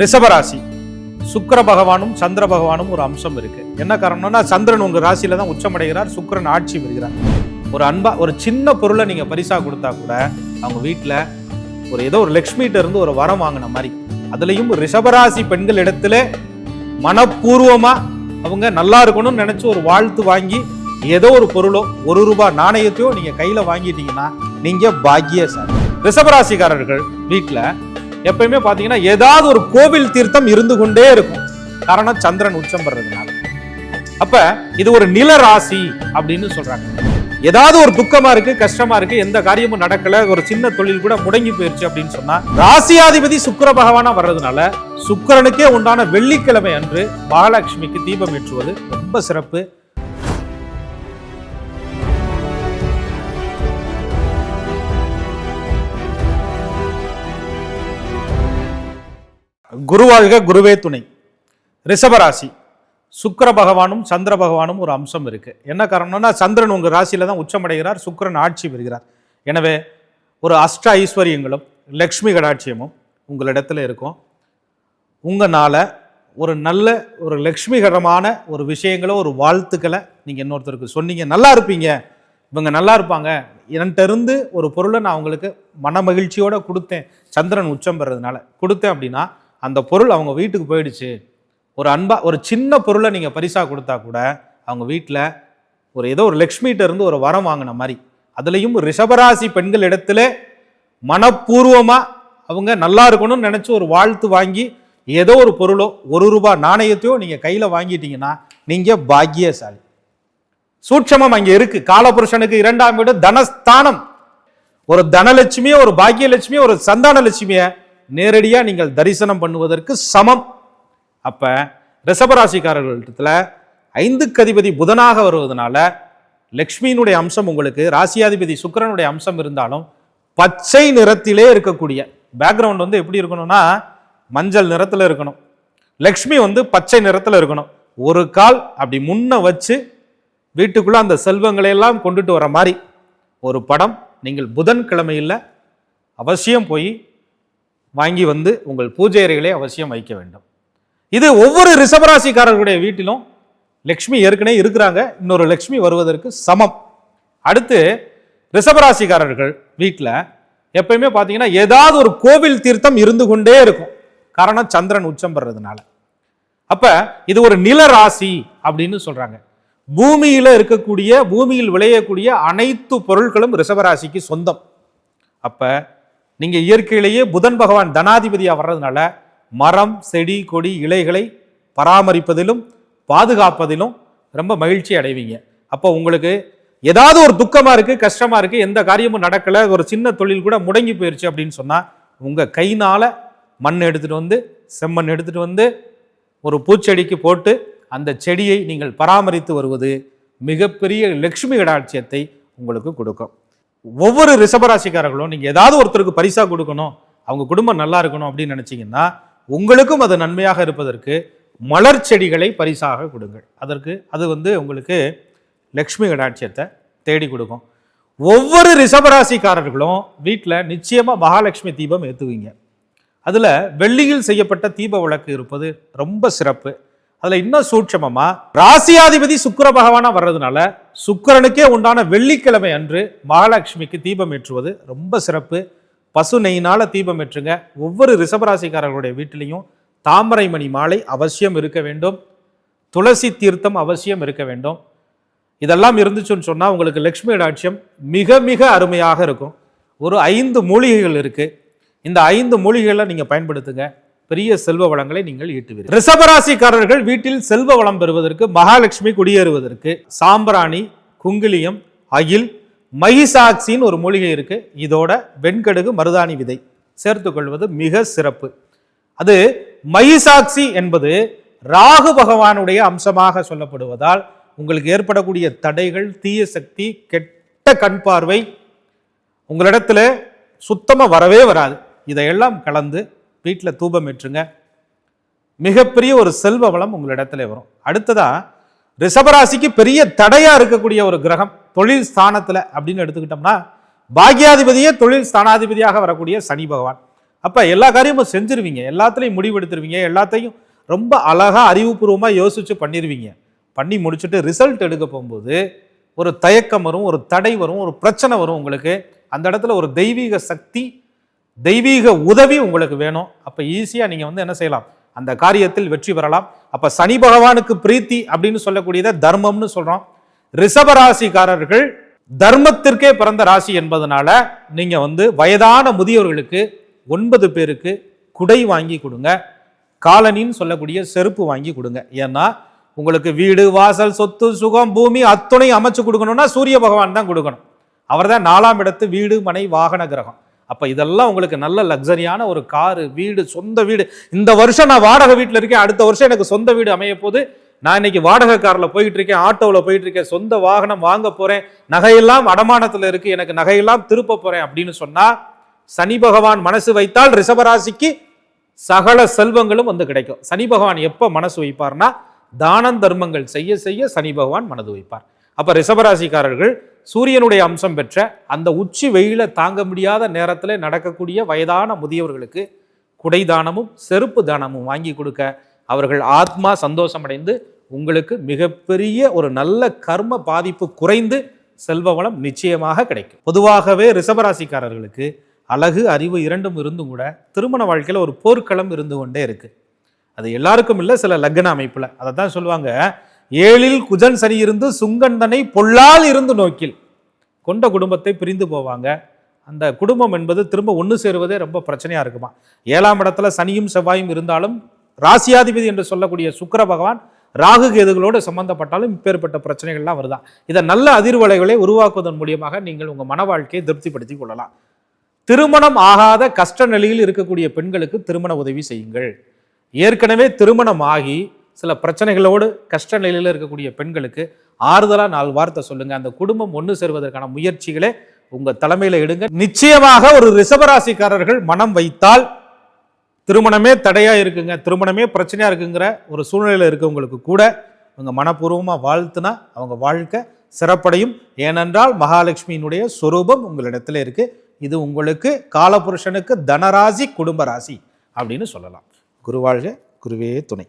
ரிஷபராசி. சுக்கர பகவானும் சந்திர பகவானும் ஒரு அம்சம் இருக்கு. என்ன காரணம்னா சந்திரன் உங்க ராசியில தான் உச்சமடைகிறார் சுக்கரன் ஆட்சி பெறுகிறார். ஒரு அன்பா ஒரு சின்ன பொருளை நீங்க பரிசா கொடுத்தா கூட அவங்க வீட்டில் ஒரு ஏதோ ஒரு லக்ஷ்மிகிட்ட இருந்து ஒரு வரம் வாங்கின மாதிரி. அதுலயும் ரிஷபராசி பெண்கள் இடத்துல மனப்பூர்வமா அவங்க நல்லா இருக்கணும்னு நினைச்சு ஒரு வாழ்த்து வாங்கி ஏதோ ஒரு பொருளோ ஒரு ரூபாய் நாணயத்தையோ நீங்க கையில வாங்கிட்டீங்கன்னா நீங்க பாக்கியசாலி. ரிஷபராசிக்காரர்கள் வீட்டில் எப்பயுமே பார்த்தீங்கன்னா ஏதாவது ஒரு கோவில் தீர்த்தம் இருந்து கொண்டே இருக்கும். காரணம் சந்திரன் உச்சம் பெறதுனால. அப்ப இது ஒரு நில ராசி அப்படின்னு சொல்றாங்க. ஏதாவது ஒரு துக்கமா இருக்கு கஷ்டமா இருக்கு எந்த காரியமும் நடக்கல ஒரு சின்ன தொழில் கூட முடங்கி போயிருச்சு அப்படின்னு சொன்னா ராசியாதிபதி சுக்கர பகவானா வர்றதுனால சுக்கரனுக்கே உண்டான வெள்ளிக்கிழமை அன்று மகாலட்சுமிக்கு தீபம் ஏற்றுவது ரொம்ப சிறப்பு. குருவாழ்க குருவே துணை. ரிஷபராசி. சுக்கர பகவானும் சந்திர பகவானும் ஒரு அம்சம் இருக்குது என்ன காரணம்னா சந்திரன் உங்கள் ராசியில தான் உச்சமடைகிறார் சுக்கிரன் ஆட்சி பெறுகிறார். எனவே ஒரு அஷ்ட ஐஸ்வர்யங்களும் லக்ஷ்மி கடாட்சியமும் உங்களிடத்துல இருக்கும். உங்களால் ஒரு நல்ல ஒரு லக்ஷ்மிகரமான ஒரு விஷயங்களோ ஒரு வாழ்த்துக்களை நீங்கள் இன்னொருத்தருக்கு சொன்னீங்க நல்லா இருப்பீங்க. இவங்க நல்லா இருப்பாங்க. என்கிட்ட இருந்து ஒரு பொருளை நான் அவங்களுக்கு மன மகிழ்ச்சியோடு கொடுத்தேன். சந்திரன் உச்சம் பெறதுனால. கொடுத்தேன் அப்படின்னா அந்த பொருள் அவங்க வீட்டுக்கு போயிடுச்சு. ஒரு அன்பா ஒரு சின்ன பொருளை நீங்கள் பரிசாக கொடுத்தா கூட அவங்க வீட்டில் ஒரு ஏதோ ஒரு லக்ஷ்மிகிட்ட இருந்து ஒரு வரம் வாங்கின மாதிரி. அதுலேயும் ரிஷபராசி பெண்கள் இடத்துல மனப்பூர்வமாக அவங்க நல்லா இருக்கணும்னு நினச்சி ஒரு வாழ்த்து வாங்கி ஏதோ ஒரு பொருளோ ஒரு ரூபா நாணயத்தையோ நீங்கள் கையில் வாங்கிட்டீங்கன்னா நீங்கள் பாக்கியசாலி. சூட்சமம் அங்கே இருக்கு. காலபுருஷனுக்கு இரண்டாம் வீடு தனஸ்தானம். ஒரு தனலட்சுமியை ஒரு பாக்கியலட்சுமியை ஒரு சந்தான லட்சுமியை நேரடியாக நீங்கள் தரிசனம் பண்ணுவதற்கு சமம். அப்போ ரிஷபராசிக்காரர்களிடத்துல ஐந்துக்கு அதிபதி புதனாக வருவதனால லக்ஷ்மியினுடைய அம்சம் உங்களுக்கு ராசியாதிபதி சுக்கிரனுடைய அம்சம் இருந்தாலும் பச்சை நிறத்திலே இருக்கக்கூடிய பேக்ரவுண்ட் வந்து எப்படி இருக்கணும்னா மஞ்சள் நிறத்தில் இருக்கணும். லக்ஷ்மி வந்து பச்சை நிறத்தில் இருக்கணும். ஒரு கால் அப்படி முன்ன வச்சு வீட்டுக்குள்ளே அந்த செல்வங்களையெல்லாம் கொண்டுட்டு வர மாதிரி ஒரு படம். நீங்கள் புதன்கிழமையில் அவசியம் போய் வாங்கி வந்து உங்கள் பூஜை அறைகளை அவசியம் வைக்க வேண்டும். இது ஒவ்வொரு ரிஷபராசிக்காரர்களுடைய வீட்டிலும் லக்ஷ்மி ஏற்கனவே இருக்கிறாங்க. இன்னொரு லக்ஷ்மி வருவதற்கு சமம். அடுத்து ரிஷபராசிக்காரர்கள் வீட்டில் எப்பயுமே பார்த்தீங்கன்னா ஏதாவது ஒரு கோவில் தீர்த்தம் இருந்து கொண்டே இருக்கும். காரணம் சந்திரன் உச்சம் பெறதுனால. அப்போ இது ஒரு நில ராசி அப்படின்னு சொல்கிறாங்க பூமியில் இருக்கக்கூடிய பூமியில் விளையக்கூடிய அனைத்து பொருட்களும் ரிஷபராசிக்கு சொந்தம். அப்போ நீங்க இயற்கையிலேயே புதன் பகவான் தனாதிபதியாக வர்றதுனால மரம் செடி கொடி இலைகளை பராமரிப்பதிலும் பாதுகாப்பதிலும் ரொம்ப மகிழ்ச்சி அடைவீங்க. அப்போ உங்களுக்கு ஏதாவது ஒரு துக்கமாக இருக்குது கஷ்டமாக இருக்குது எந்த காரியமும் நடக்கலை ஒரு சின்ன தொழில் கூட முடங்கி போயிடுச்சு அப்படின்னு சொன்னால் உங்கள் கைனால் மண் எடுத்துகிட்டு வந்து செம்மண் எடுத்துகிட்டு வந்து ஒரு பூச்செடிக்கு போட்டு அந்த செடியை நீங்கள் பராமரித்து வருவது மிகப்பெரிய லக்ஷ்மி கடாட்சியத்தை உங்களுக்கு கொடுக்கும். ஒவ்வொரு ரிஷபராசிக்காரர்களும் நீங்கள் ஏதாவது ஒருத்தருக்கு பரிசாக கொடுக்கணும் அவங்க குடும்பம் நல்லா இருக்கணும் அப்படின்னு நினச்சிங்கன்னா உங்களுக்கும் அது நன்மையாக இருப்பதற்கு மலர் செடிகளை பரிசாக கொடுங்கள். அதற்கு அது வந்து உங்களுக்கு லக்ஷ்மி கடாட்சியத்தை தேடி கொடுக்கும். ஒவ்வொரு ரிஷபராசிக்காரர்களும் வீட்டில் நிச்சயமாக மகாலட்சுமி தீபம் ஏற்றுவீங்க அதில் வெள்ளியில் செய்யப்பட்ட தீப விளக்கு இருப்பது ரொம்ப சிறப்பு. அதில் இன்னும் சூட்சமமா ராசியாதிபதி சுக்கர பகவானா வர்றதுனால சுக்கிரனுக்கே உண்டான வெள்ளிக்கிழமை அன்று மகாலட்சுமிக்கு தீபம் ஏற்றுவது ரொம்ப சிறப்பு. பசு நெய்யினால் தீபம் ஏற்றுங்க. ஒவ்வொரு ரிஷபராசிக்காரர்களுடைய வீட்டிலையும் தாமரை மணி மாலை அவசியம் இருக்க வேண்டும். துளசி தீர்த்தம் அவசியம் இருக்க வேண்டும். இதெல்லாம் இருந்துச்சுன்னு சொன்னால் உங்களுக்கு லக்ஷ்மி ராட்சியம் மிக மிக அருமையாக இருக்கும். ஒரு ஐந்து மூலிகைகள் இருக்கு. இந்த ஐந்து மூலிகைகளை நீங்கள் பயன்படுத்துங்க. பெரிய செல்வ வளங்களை நீங்கள் ஈட்டுவீர்கள். ரிசபராசிக்காரர்கள் வீட்டில் செல்வ வளம் பெறுவதற்கு மகாலட்சுமி குடியேறுவதற்கு சாம்பிராணி குங்கிலியம் அகில் மகிசாட்சின்னு ஒரு மூலிகை இருக்கு. இதோட வெண்கடுகு மருதாணி விதை சேர்த்துக்கொள்வது மிக சிறப்பு. அது மகிசாட்சி என்பது ராகு பகவானுடைய அம்சமாக சொல்லப்படுவதால் உங்களுக்கு ஏற்படக்கூடிய தடைகள் தீய சக்தி கெட்ட கண் பார்வை உங்களிடத்துல சுத்தமாக வரவே வராது. இதையெல்லாம் கலந்து வீட்டில் தூபம் ஏற்றுங்க. மிகப்பெரிய ஒரு செல்வ வளம் உங்களிடத்துல வரும். அடுத்ததா ரிஷபராசிக்கு பெரிய தடையா இருக்கக்கூடிய ஒரு கிரகம் தொழில் ஸ்தானத்துல அப்படின்னு எடுத்துக்கிட்டோம்னா பாக்யாதிபதியே தொழில் ஸ்தானாதிபதியாக வரக்கூடிய சனி பகவான். அப்போ எல்லா காரியமும் செஞ்சிருவீங்க. எல்லாத்துலேயும் முடிவெடுத்துருவீங்க எல்லாத்தையும் ரொம்ப அழகா அறிவுபூர்வமாக யோசிச்சு பண்ணிடுவீங்க பண்ணி முடிச்சுட்டு ரிசல்ட் எடுக்க போகும்போது ஒரு தயக்கம் வரும் ஒரு தடை வரும் ஒரு பிரச்சனை வரும் உங்களுக்கு. அந்த இடத்துல ஒரு தெய்வீக சக்தி தெய்வீக உதவி உங்களுக்கு வேணும். அப்போ ஈஸியாக நீங்கள் வந்து என்ன செய்யலாம்? அந்த காரியத்தில் வெற்றி பெறலாம். அப்போ சனி பகவானுக்கு பிரீத்தி அப்படின்னு சொல்லக்கூடியதை தர்மம்னு சொல்கிறோம் ரிஷபராசிக்காரர்கள் தர்மத்திற்கே பிறந்த ராசி என்பதனால நீங்கள் வந்து வயதான முதியவர்களுக்கு ஒன்பது பேருக்கு குடை வாங்கி கொடுங்க. காலனின்னு சொல்லக்கூடிய செருப்பு வாங்கி கொடுங்க. ஏன்னா உங்களுக்கு வீடு வாசல் சொத்து சுகம் பூமி அத்துணை அமைச்சு கொடுக்கணும்னா சூரிய பகவான் தான் கொடுக்கணும். அவர் தான் நாலாம் இடத்து வீடு மனை வாகன கிரகம். அப்போ இதெல்லாம் உங்களுக்கு நல்ல லக்ஸரியான ஒரு காரு வீடு சொந்த வீடு. இந்த வருஷம் நான் வாடகை வீட்டில் இருக்கேன். அடுத்த வருஷம் எனக்கு சொந்த வீடு அமைய போது நான் இன்னைக்கு வாடகை காரில் போயிட்டு இருக்கேன். ஆட்டோவில் போயிட்டு இருக்கேன். சொந்த வாகனம் வாங்க போகிறேன் நகையெல்லாம் அடமானத்தில் இருக்கு. எனக்கு நகையெல்லாம் திருப்ப போகிறேன் அப்படின்னு சொன்னால் சனி பகவான் மனசு வைத்தால் ரிஷபராசிக்கு சகல செல்வங்களும் வந்து கிடைக்கும். சனி பகவான் எப்போ மனசு வைப்பார்னா தானம் தர்மங்கள் செய்ய செய்ய சனி பகவான் மனது வைப்பார். அப்போ ரிஷபராசிக்காரர்கள் சூரியனுடைய அம்சம் பெற்ற அந்த உச்சி வெயில தாங்க முடியாத நேரத்தில் நடக்கக்கூடிய வயதான முதியவர்களுக்கு குடை தானமும் செருப்பு தானமும் வாங்கி கொடுக்க அவர்கள் ஆத்மா சந்தோஷமடைந்து உங்களுக்கு மிகப்பெரிய ஒரு நல்ல கர்ம பாதிப்பு குறைந்து செல்வ வளம் நிச்சயமாக கிடைக்கும். பொதுவாகவே ரிசபராசிக்காரர்களுக்கு அழகு அறிவு இரண்டும் இருந்தும் கூட திருமண வாழ்க்கையில் ஒரு போர்க்களம் இருந்து கொண்டே இருக்குது அது எல்லாருக்கும் இல்லை சில லக்ன அமைப்பில். அதை தான் சொல்லுவாங்க. ஏழில் குஜன் சனி இருந்து சுங்கந்தனை பொல்லால் இருந்து நோக்கில். கொண்ட குடும்பத்தை பிரிந்து போவாங்க. அந்த குடும்பம் என்பது திரும்ப ஒன்று சேருவதே ரொம்ப பிரச்சனையாக இருக்குமா? ஏழாம் இடத்துல சனியும் செவ்வாயும் இருந்தாலும் ராசியாதிபதி என்று சொல்லக்கூடிய சுக்கர பகவான் ராகு கேதுகளோடு சம்பந்தப்பட்டாலும் இப்பேற்பட்ட பிரச்சனைகள்லாம் வருதான். இதை நல்ல அதிர்வலைகளை உருவாக்குவதன் மூலியமாக நீங்கள் உங்கள் மன வாழ்க்கையை திருப்திப்படுத்திக் கொள்ளலாம். திருமணம் ஆகாத கஷ்ட நிலையில் இருக்கக்கூடிய பெண்களுக்கு திருமண உதவி செய்யுங்கள். ஏற்கனவே திருமணம் ஆகி சில பிரச்சனைகளோடு கஷ்ட நிலையில் இருக்கக்கூடிய பெண்களுக்கு ஆறுதலாக நாலு வார்த்தை சொல்லுங்கள் அந்த குடும்பம் ஒன்று சேர்வதற்கான முயற்சிகளே உங்கள் தலைமையில் எடுங்க. நிச்சயமாக ஒரு ரிசபராசிக்காரர்கள் மனம் வைத்தால் திருமணமே தடையாக இருக்குங்க. திருமணமே பிரச்சனையாக இருக்குங்கிற ஒரு சூழ்நிலையில் இருக்கவங்களுக்கு கூட இவங்க மனப்பூர்வமாக வாழ்த்துனா அவங்க வாழ்க்கை சிறப்படையும். ஏனென்றால் மகாலட்சுமியினுடைய சொரூபம் உங்களிடத்துல இருக்குது இது உங்களுக்கு காலபுருஷனுக்கு தனராசி குடும்ப ராசி அப்படின்னு சொல்லலாம். குருவாழ்க குருவே துணை.